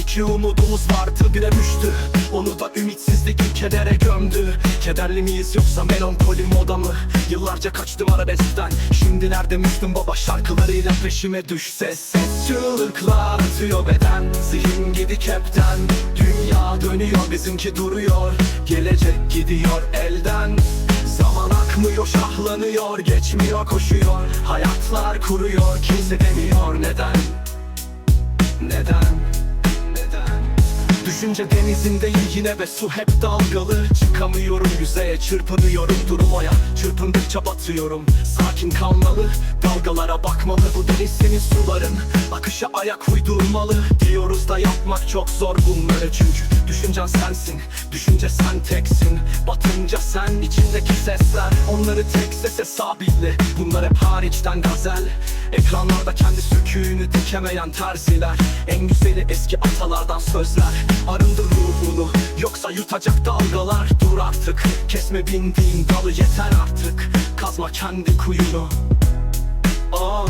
İki umudumuz vardı bire düştü. Onu da ümitsizlik kedere gömdü. Kederli miyiz yoksa melankoli moda mı? Yıllarca kaçtım arabeskten Şimdi nerede Müslüm Baba? Şarkılarıyla peşime düş Ses çığlıklar atıyor beden. Zihin gidik hepten Dünya dönüyor bizimki duruyor. Gelecek gidiyor elden. Zaman akmıyor şahlanıyor Geçmiyor koşuyor. Hayatlar kuruyor Kimse demiyor Neden Düşünce denizindeyim yine ve su hep dalgalı. Çıkamıyorum yüzeye çırpınıyorum durmaya. Çırpındıkça batıyorum Sakin kalmalı. Dalgalara bakmalı Bu deniz senin suların. Akışa ayak uydurmalı. Diyoruz da yapmak çok zor bunları. Çünkü düşüncen sensin Düşünce sen teksin. Batınca sen içindeki sesler. Onları tek sese sabitli. Bunlar hep hariçten gazel. Ekranlarda kendi sükûnü dikemeyen terziler. En güzeli eski atalardan sözler Arındır ruhunu. Yoksa yutacak dalgalar Dur artık. Kesme bindiğin dalı yeter artık. Kazma kendi kuyunu. Aa.